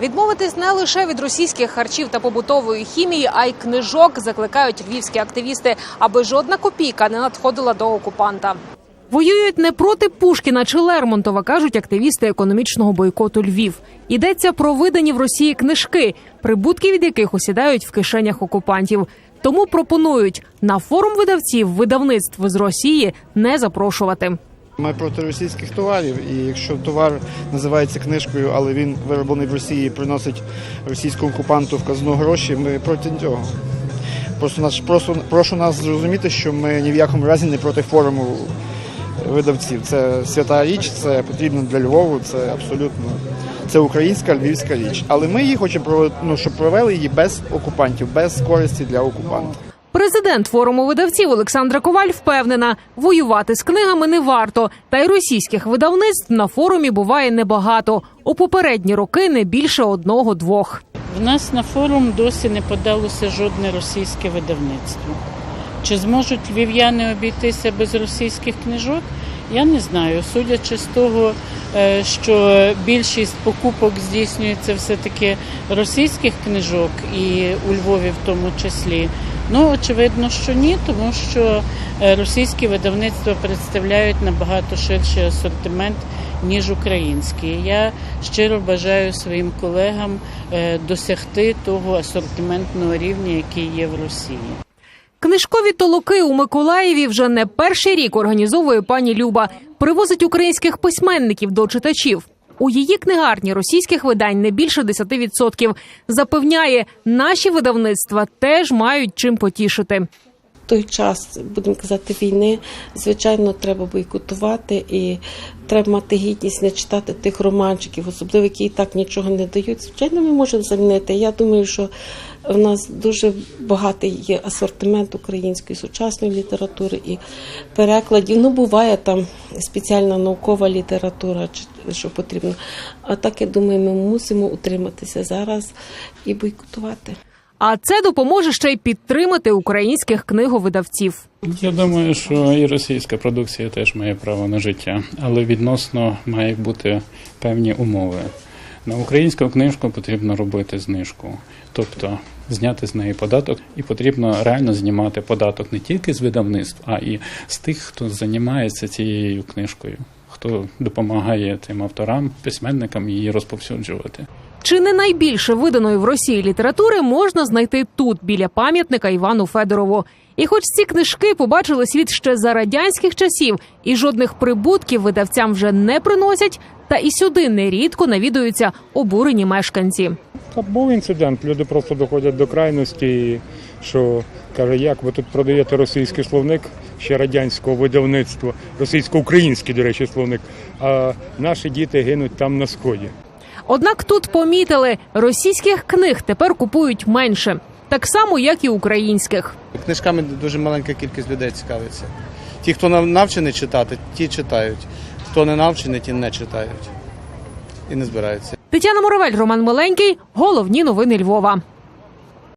Відмовитись не лише від російських харчів та побутової хімії, а й книжок закликають львівські активісти, аби жодна копійка не надходила до окупанта. Воюють не проти Пушкіна чи Лермонтова, кажуть активісти економічного бойкоту Львів. Йдеться про видані в Росії книжки, прибутки від яких осідають в кишенях окупантів. Тому пропонують на форум видавців видавництв з Росії не запрошувати. Ми проти російських товарів, і якщо товар називається книжкою, але він вироблений в Росії, приносить російському окупанту в казну гроші, ми проти цього. Просто нас просто прошу нас зрозуміти, що ми ні в якому разі не проти форуму видавців. Це свята річ, це потрібно для Львову, це абсолютно це українська львівська річ. Але ми її хочемо ну, щоб провели її без окупантів, без користі для окупанта. Президент форуму видавців Олександра Коваль впевнена, воювати з книгами не варто. Та й російських видавництв на форумі буває небагато. У попередні роки не більше одного-двох. В нас на форум досі не подалося жодне російське видавництво. Чи зможуть львів'яни обійтися без російських книжок? Я не знаю. Судячи з того, е, що більшість покупок здійснюється все-таки російських книжок і у Львові в тому числі. Ну, очевидно, що ні, тому що е, російські видавництва представляють набагато ширший асортимент, ніж українські. Я щиро бажаю своїм колегам е, досягти того асортиментного рівня, який є в Росії. Книжкові толоки у Миколаєві вже не перший рік організовує пані Люба. Привозить українських письменників до читачів. У її книгарні російських видань не більше 10%. Запевняє, наші видавництва теж мають чим потішити. Той час, будемо казати, війни, звичайно, треба бойкотувати і треба мати гідність не читати тих романчиків, особливо які і так нічого не дають. Звичайно, ми можемо замінити. Я думаю, що в нас дуже багатий є асортимент української сучасної літератури і перекладів. Ну, буває там спеціальна наукова література, що потрібно. А так я думаю, ми мусимо утриматися зараз і бойкотувати. А це допоможе ще й підтримати українських книговидавців. Я думаю, що і російська продукція теж має право на життя, але відносно мають бути певні умови. На українську книжку потрібно робити знижку, тобто зняти з неї податок, і потрібно реально знімати податок не тільки з видавництв, а і з тих, хто займається цією книжкою, хто допомагає тим авторам, письменникам її розповсюджувати. Чи не найбільше виданої в Росії літератури можна знайти тут, біля пам'ятника Івану Федорову. І хоч ці книжки побачили світ ще за радянських часів, і жодних прибутків видавцям вже не приносять, та і сюди нерідко навідуються обурені мешканці. Та був інцидент. Люди просто доходять до крайності, що каже, як ви тут продаєте російський словник ще радянського видавництва, російсько-український, до речі, словник. А наші діти гинуть там на сході. Однак тут помітили, російських книг тепер купують менше, так само як і українських. Книжками дуже маленька кількість людей цікавиться. Ті, хто нав- навчений читати, ті читають. Хто не навчений, ті не читають і не збираються. Тетяна Моровель, Роман Миленький. Головні новини Львова.